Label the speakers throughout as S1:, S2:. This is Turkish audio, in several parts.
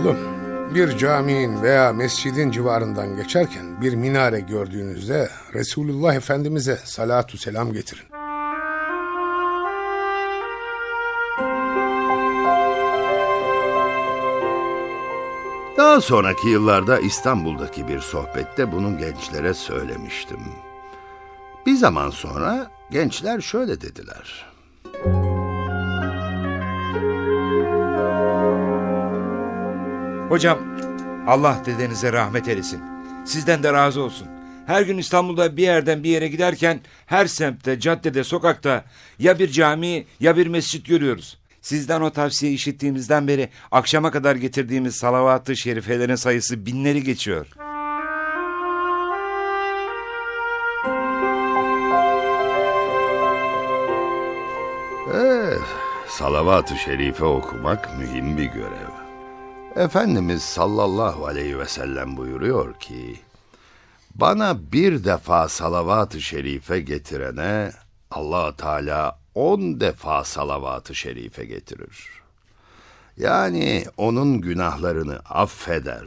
S1: Oğlum, bir caminin veya mescidin civarından geçerken bir minare gördüğünüzde Resulullah Efendimiz'e salatu selam getirin.
S2: Daha sonraki yıllarda İstanbul'daki bir sohbette bunu gençlere söylemiştim. Bir zaman sonra gençler şöyle dediler.
S3: Hocam Allah dedenize rahmet eylesin. Sizden de razı olsun. Her gün İstanbul'da bir yerden bir yere giderken her semtte, caddede, sokakta ya bir cami ya bir mescit görüyoruz. Sizden o tavsiye işittiğimizden beri akşama kadar getirdiğimiz salavat-ı şerifelerin sayısı binleri geçiyor.
S2: Eh, salavat-ı şerife okumak mühim bir görev. Efendimiz sallallahu aleyhi ve sellem buyuruyor ki, bana bir defa salavat-ı şerife getirene allah Teala on defa salavat-ı şerife getirir. Yani onun günahlarını affeder,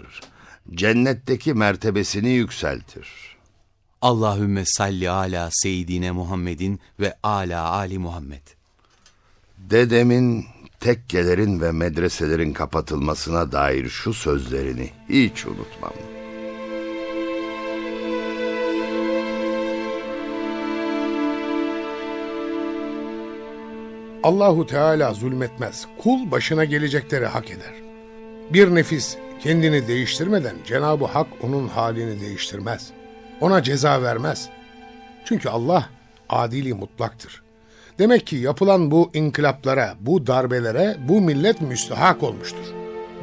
S2: cennetteki mertebesini yükseltir.
S4: Allahümme salli ala seyyidine Muhammedin ve ala ali Muhammed.
S2: Dedemin tekkelerin ve medreselerin kapatılmasına dair şu sözlerini hiç unutmam.
S1: Allahu Teala zulmetmez. Kul başına gelecekleri hak eder. Bir nefis kendini değiştirmeden Cenab-ı Hak onun halini değiştirmez. Ona ceza vermez. Çünkü Allah adili mutlaktır. Demek ki yapılan bu inkılaplara, bu darbelere bu millet müstahak olmuştur.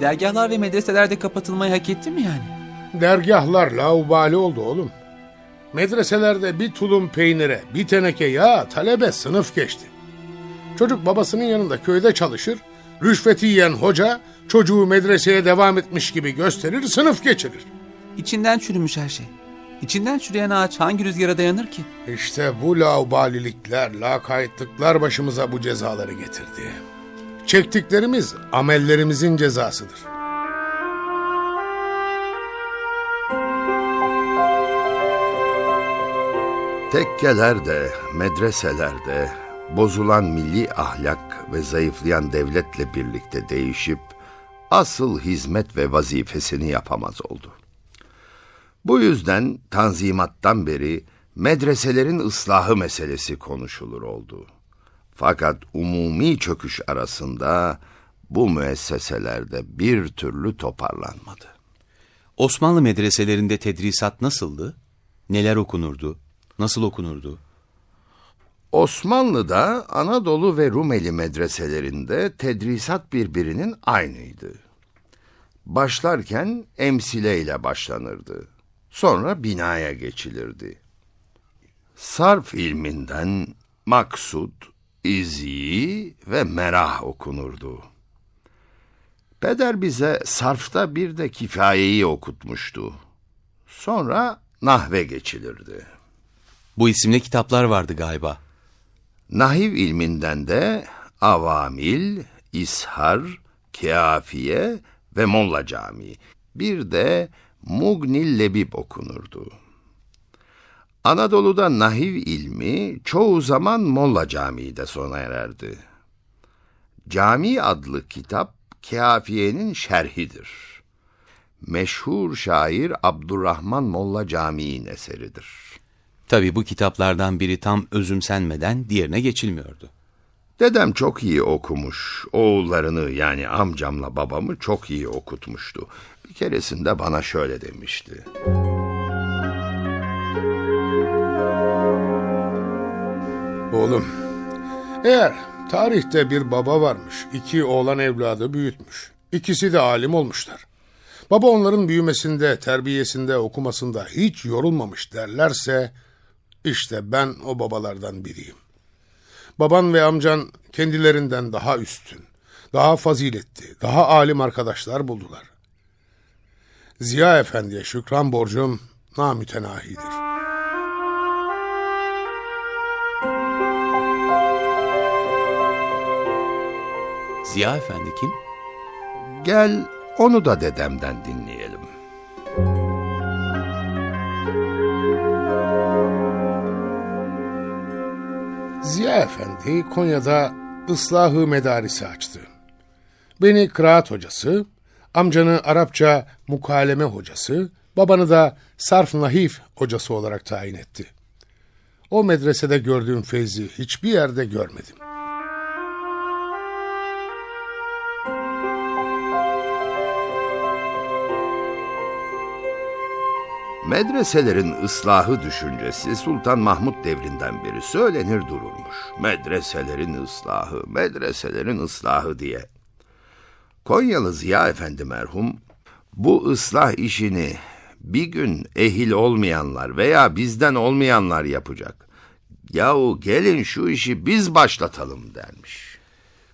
S4: Dergahlar ve medreseler de kapatılmayı hak etti mi yani?
S1: Dergahlar laubali oldu oğlum. Medreselerde bir tulum peynire, bir teneke yağ talebe sınıf geçti. Çocuk babasının yanında köyde çalışır, rüşveti yiyen hoca çocuğu medreseye devam etmiş gibi gösterir, sınıf geçirir.
S4: İçinden çürümüş her şey. İçinden çürüyen ağaç hangi rüzgara dayanır ki?
S1: İşte bu laubalilikler, lakaytlıklar başımıza bu cezaları getirdi. Çektiklerimiz amellerimizin cezasıdır.
S2: Tekkelerde, medreselerde bozulan milli ahlak ve zayıflayan devletle birlikte değişip asıl hizmet ve vazifesini yapamaz oldu. Bu yüzden Tanzimat'tan beri medreselerin ıslahı meselesi konuşulur oldu. Fakat umumi çöküş arasında bu müesseselerde bir türlü toparlanmadı.
S4: Osmanlı medreselerinde tedrisat nasıldı? Neler okunurdu? Nasıl okunurdu?
S2: Osmanlı'da Anadolu ve Rumeli medreselerinde tedrisat birbirinin aynıydı. Başlarken emsile ile başlanırdı. Sonra binaya geçilirdi. Sarf ilminden maksud, izi ve merah okunurdu. Peder bize sarfta bir de kifayeyi okutmuştu. Sonra nahve geçilirdi.
S4: Bu isimli kitaplar vardı galiba.
S2: Nahiv ilminden de avamil, ishar, kafiye ve molla camii. Bir de Mugnil Lebib okunurdu. Anadolu'da nahiv ilmi çoğu zaman Molla Camii'de sona ererdi. Cami adlı kitap Kafiye'nin şerhidir. Meşhur şair Abdurrahman Molla Camii'nin eseridir.
S4: Tabi bu kitaplardan biri tam özümsenmeden diğerine geçilmiyordu.
S2: Dedem çok iyi okumuş. Oğullarını yani amcamla babamı çok iyi okutmuştu. Bir keresinde bana şöyle demişti.
S1: Oğlum, eğer tarihte bir baba varmış, iki oğlan evladı büyütmüş. İkisi de alim olmuşlar. Baba onların büyümesinde, terbiyesinde, okumasında hiç yorulmamış derlerse, işte ben o babalardan biriyim. Baban ve amcan kendilerinden daha üstün, daha faziletli, daha alim arkadaşlar buldular. Ziya Efendi'ye şükran borcum namütenahidir.
S4: Ziya Efendi kim?
S2: Gel Onu da dedemden dinleyelim.
S1: Ziya Efendi Konya'da ıslahı medarisi açtı. Beni kıraat hocası, amcanı Arapça mukaleme hocası, babanı da sarf nahif hocası olarak tayin etti. O medresede gördüğüm feyzi hiçbir yerde görmedim.
S2: Medreselerin ıslahı düşüncesi Sultan Mahmut devrinden beri söylenir dururmuş. Medreselerin ıslahı, medreselerin ıslahı diye. Konyalı Ziya Efendi merhum bu ıslah işini bir gün ehil olmayanlar veya bizden olmayanlar yapacak. Yahu gelin şu işi biz başlatalım dermiş.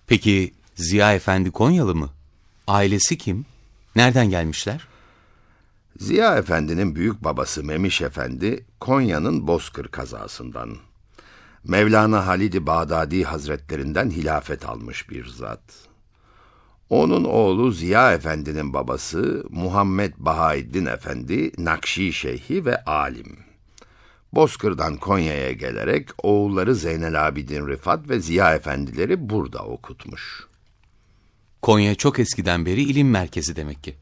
S4: Peki Ziya Efendi Konyalı mı? Ailesi kim? Nereden gelmişler?
S2: Ziya Efendi'nin büyük babası Memiş Efendi Konya'nın Bozkır kazasından. Mevlana Halid-i Bağdadi Hazretlerinden hilafet almış bir zat. Onun oğlu Ziya Efendi'nin babası Muhammed Bahaeddin Efendi Nakşi Şeyhi ve alim. Bozkır'dan Konya'ya gelerek oğulları Zeynel Abidin Rifat ve Ziya Efendileri burada okutmuş.
S4: Konya çok eskiden beri ilim merkezi demek ki.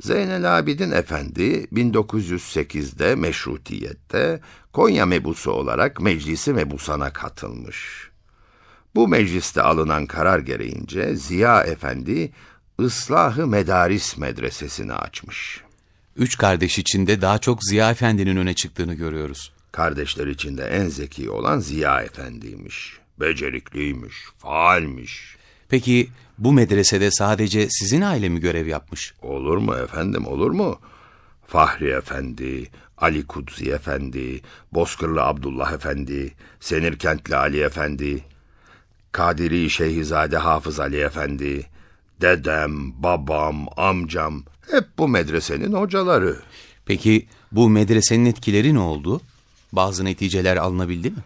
S2: Zeynel Abidin Efendi 1908'de meşrutiyette Konya mebusu olarak Meclisi Mebusan'a katılmış. Bu mecliste alınan karar gereğince Ziya Efendi Islahı Medaris Medresesini açmış.
S4: Üç kardeş içinde daha çok Ziya Efendi'nin öne çıktığını görüyoruz.
S2: Kardeşler içinde en zeki olan Ziya Efendi'ymiş. Becerikliymiş, faalmiş.
S4: Peki bu medresede sadece sizin aile mi görev yapmış?
S2: Olur mu efendim olur mu? Fahri Efendi, Ali Kudzi Efendi, Bozkırlı Abdullah Efendi, Senirkentli Ali Efendi, Kadiri Şeyhizade Hafız Ali Efendi, dedem, babam, amcam hep bu medresenin hocaları.
S4: Peki bu medresenin etkileri ne oldu? Bazı neticeler alınabildi mi?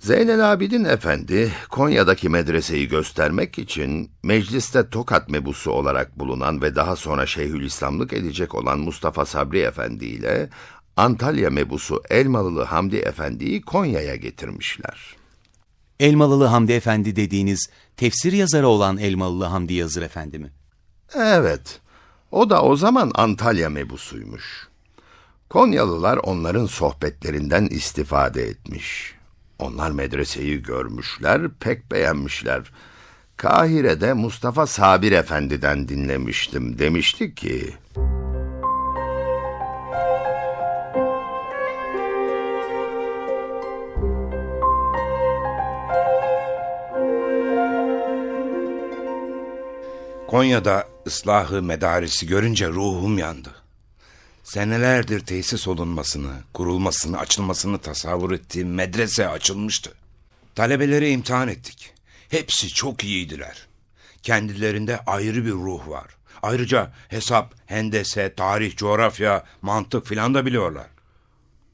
S2: Zeynel Abidin Efendi, Konya'daki medreseyi göstermek için mecliste Tokat mebusu olarak bulunan ve daha sonra Şeyhülislamlık edecek olan Mustafa Sabri Efendi ile Antalya mebusu Elmalılı Hamdi Efendi'yi Konya'ya getirmişler.
S4: Elmalılı Hamdi Efendi dediğiniz tefsir yazarı olan Elmalılı Hamdi Yazır Efendi mi?
S2: Evet, o da o zaman Antalya mebusuymuş. Konyalılar onların sohbetlerinden istifade etmiş. Onlar medreseyi görmüşler, pek beğenmişler. Kahire'de Mustafa Sabir Efendi'den dinlemiştim. Demişti ki...
S3: Konya'da ıslahı medarisi görünce ruhum yandı. Senelerdir tesis olunmasını, kurulmasını, açılmasını tasavvur ettiğim medrese açılmıştı. Talebeleri imtihan ettik. Hepsi çok iyiydiler. Kendilerinde ayrı bir ruh var. Ayrıca hesap, hendese, tarih, coğrafya, mantık filan da biliyorlar.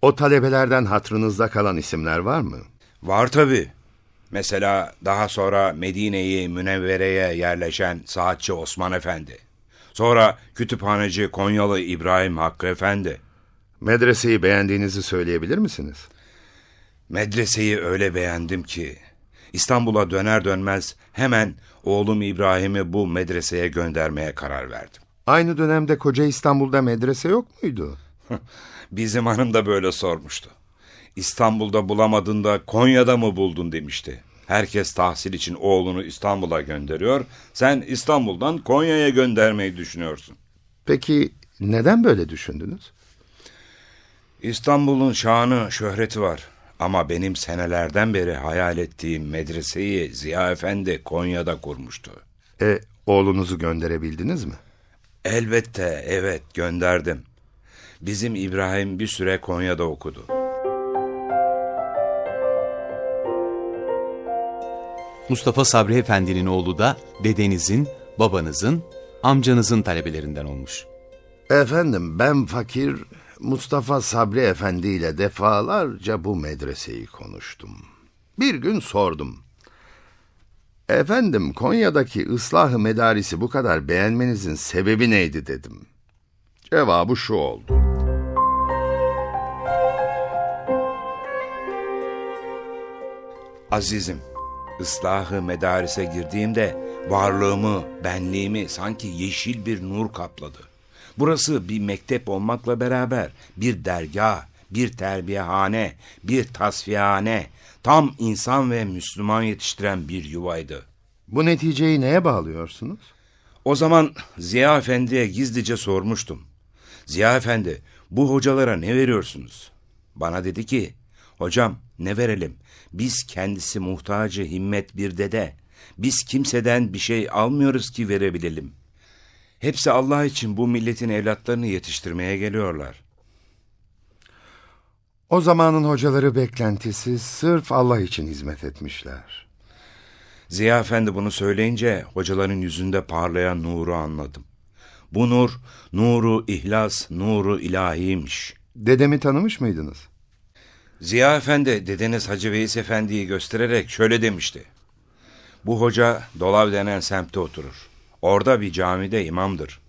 S2: O talebelerden hatırınızda kalan isimler var mı?
S3: Var tabii. Mesela daha sonra Medine'yi Münevvere'ye yerleşen saatçi Osman Efendi. Sonra kütüphaneci Konyalı İbrahim Hakkı Efendi.
S2: Medreseyi beğendiğinizi söyleyebilir misiniz?
S3: Medreseyi öyle beğendim ki İstanbul'a döner dönmez hemen oğlum İbrahim'i bu medreseye göndermeye karar verdim.
S2: Aynı dönemde koca İstanbul'da medrese yok muydu?
S3: Bizim hanım da böyle sormuştu. İstanbul'da bulamadın da Konya'da mı buldun demişti. Herkes tahsil için oğlunu İstanbul'a gönderiyor. Sen İstanbul'dan Konya'ya göndermeyi düşünüyorsun.
S2: Peki neden böyle düşündünüz?
S3: İstanbul'un şanı, şöhreti var. Ama benim senelerden beri hayal ettiğim medreseyi Ziya Efendi Konya'da kurmuştu.
S2: E, oğlunuzu gönderebildiniz mi?
S3: Elbette evet gönderdim. Bizim İbrahim bir süre Konya'da okudu.
S4: Mustafa Sabri Efendi'nin oğlu da dedenizin, babanızın, amcanızın talebelerinden olmuş.
S2: Efendim ben fakir Mustafa Sabri Efendi ile defalarca bu medreseyi konuştum. Bir gün sordum. Efendim Konya'daki ıslahı medarisi bu kadar beğenmenizin sebebi neydi dedim. Cevabı şu oldu.
S3: Azizim, ıslahı medarise girdiğimde varlığımı, benliğimi sanki yeşil bir nur kapladı. Burası bir mektep olmakla beraber bir dergah, bir terbiyehane, bir tasfiyehane, tam insan ve Müslüman yetiştiren bir yuvaydı.
S2: Bu neticeyi neye bağlıyorsunuz?
S3: O zaman Ziya Efendi'ye gizlice sormuştum. Ziya Efendi, bu hocalara ne veriyorsunuz? Bana dedi ki, hocam ne verelim? Biz kendisi muhtacı himmet bir dede. Biz kimseden bir şey almıyoruz ki verebilelim. Hepsi Allah için bu milletin evlatlarını yetiştirmeye geliyorlar.
S2: O zamanın hocaları beklentisiz sırf Allah için hizmet etmişler.
S3: Ziya Efendi bunu söyleyince hocaların yüzünde parlayan nuru anladım. Bu nur, nuru ihlas, nuru ilahiymiş.
S2: Dedemi tanımış mıydınız?
S3: Ziya Efendi dedeniz Hacı Veys Efendi'yi göstererek şöyle demişti. Bu hoca Dolav denen semtte oturur. Orada bir camide imamdır.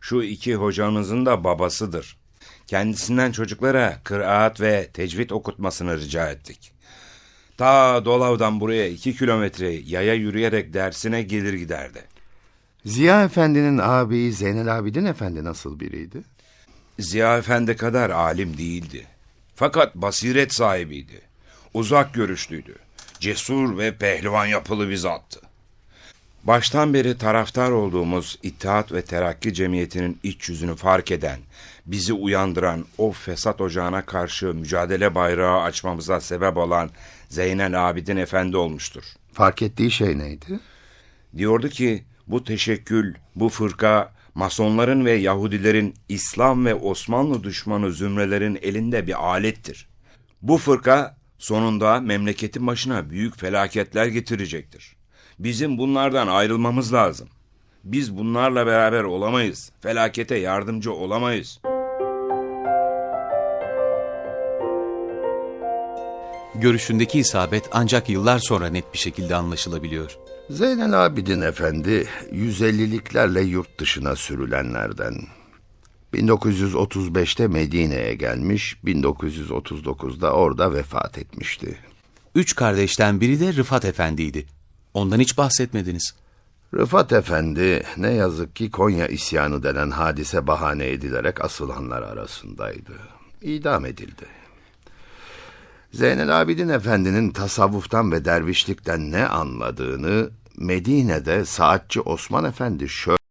S3: Şu iki hocamızın da babasıdır. Kendisinden çocuklara kıraat ve tecvid okutmasını rica ettik. Ta Dolav'dan buraya iki kilometre yaya yürüyerek dersine gelir giderdi.
S2: Ziya Efendi'nin ağabeyi Zeynel Abidin Efendi nasıl biriydi?
S3: Ziya Efendi kadar alim değildi. Fakat basiret sahibiydi. Uzak görüşlüydü. Cesur ve pehlivan yapılı bir zattı. Baştan beri taraftar olduğumuz İttihat ve Terakki Cemiyeti'nin iç yüzünü fark eden, bizi uyandıran o fesat ocağına karşı mücadele bayrağı açmamıza sebep olan Zeynel Abidin Efendi olmuştur.
S2: Fark ettiği şey neydi?
S3: Diyordu ki bu teşekkül, bu fırka masonların ve Yahudilerin İslam ve Osmanlı düşmanı zümrelerin elinde bir alettir. Bu fırka sonunda memleketin başına büyük felaketler getirecektir. Bizim bunlardan ayrılmamız lazım. Biz bunlarla beraber olamayız. Felakete yardımcı olamayız.
S4: Görüşündeki isabet ancak yıllar sonra net bir şekilde anlaşılabiliyor.
S2: Zeynel Abidin Efendi 150'liklerle yurt dışına sürülenlerden. 1935'te Medine'ye gelmiş, 1939'da orada vefat etmişti.
S4: Üç kardeşten biri de Rıfat Efendi'ydi. Ondan hiç bahsetmediniz.
S2: Rıfat Efendi ne yazık ki Konya isyanı denen hadise bahane edilerek asılanlar arasındaydı. İdam edildi. Zeynel Abidin Efendi'nin tasavvuftan ve dervişlikten ne anladığını Medine'de saatçi Osman Efendi şöyle